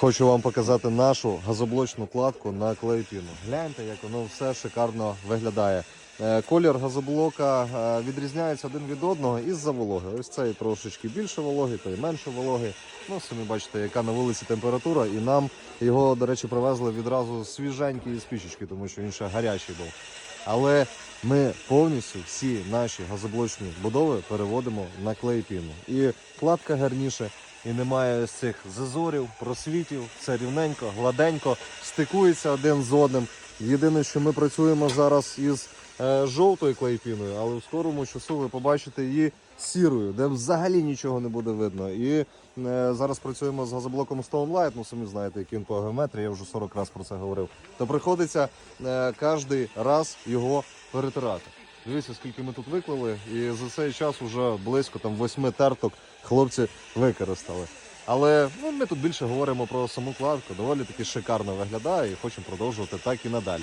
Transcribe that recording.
Хочу вам показати нашу газоблочну кладку на клеєпіну. Гляньте, як воно все шикарно виглядає. Е, Колір газоблока е, відрізняється один від одного із-за вологи. Ось цей трошечки більше вологи, той менше вологи. Ну, самі бачите, яка на вулиці температура, і нам його, до речі, привезли відразу свіженький із пічечки, тому що він ще гарячий був. Але ми повністю всі наші газоблочні будови переводимо на клейпіну. І кладка гарніше, і немає ось цих зазорів, просвітів, все рівненько, гладенько, стикується один з одним. Єдине, що ми працюємо зараз із е, жовтою клейпіною, але в скорому часу ви побачите її сірою, де взагалі нічого не буде видно. І е, зараз працюємо з газоблоком Stone Light, ну самі знаєте, який він по геометрії, я вже 40 разів про це говорив. То приходиться е, кожен раз його перетирати. Дивіться, скільки ми тут виклали, і за цей час вже близько там восьми терток хлопці використали. Але ну, ми тут більше говоримо про саму кладку, доволі таки шикарно виглядає і хочемо продовжувати так і надалі.